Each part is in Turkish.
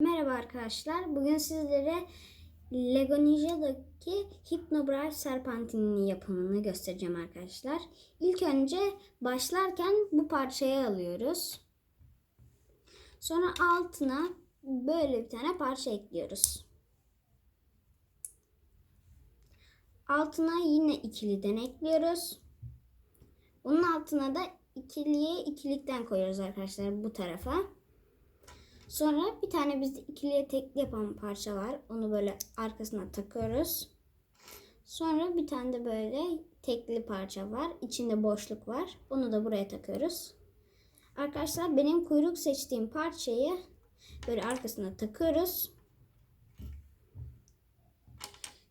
Merhaba arkadaşlar. Bugün sizlere Lego Ninja'daki Hypnobright Serpentinin yapımını göstereceğim arkadaşlar. İlk önce başlarken bu parçayı alıyoruz. Sonra altına böyle bir tane parça ekliyoruz. Altına yine ikiliden ekliyoruz. Onun altına da ikiliye ikilikten koyuyoruz arkadaşlar bu tarafa. Sonra bir tane bizde ikiliye tekli yapan parça var. Onu böyle arkasına takıyoruz. Sonra bir tane de böyle tekli parça var. İçinde boşluk var. Onu da buraya takıyoruz. Arkadaşlar benim kuyruk seçtiğim parçayı böyle arkasına takıyoruz.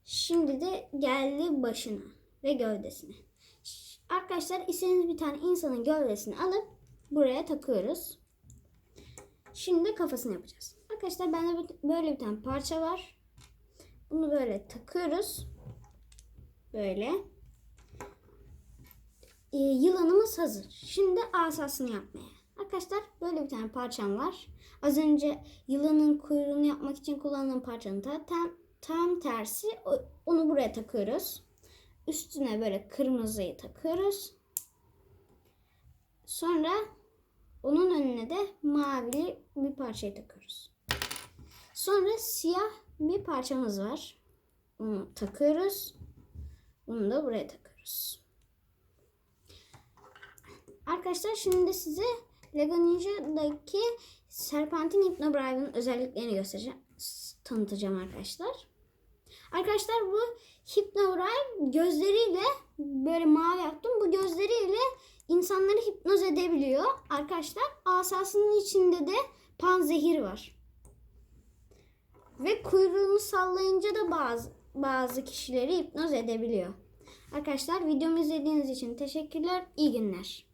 Şimdi de geldi başına ve gövdesine. Arkadaşlar istediğiniz bir tane insanın gövdesini alıp buraya takıyoruz. Şimdi kafasını yapacağız. Arkadaşlar bende böyle bir tane parça var. Bunu böyle takıyoruz. Böyle. Ee, yılanımız hazır. Şimdi asasını yapmaya. Arkadaşlar böyle bir tane parçam var. Az önce yılanın kuyruğunu yapmak için kullandığım parçanın ta, tam, tam tersi. Onu buraya takıyoruz. Üstüne böyle kırmızıyı takıyoruz. Sonra onun önüne de mavili bir parçayı takıyoruz. Sonra siyah bir parçamız var. Onu takıyoruz. Bunu da buraya takıyoruz. Arkadaşlar şimdi size Lego Ninja'daki Serpentin Hypnobrive'ın özelliklerini göstereceğim. Tanıtacağım arkadaşlar. Arkadaşlar bu Hypnobrive gözleriyle böyle mavi yaptım. Bu gözleriyle edebiliyor. Arkadaşlar asasının içinde de panzehir var. Ve kuyruğunu sallayınca da bazı bazı kişileri hipnoz edebiliyor. Arkadaşlar videomu izlediğiniz için teşekkürler. İyi günler.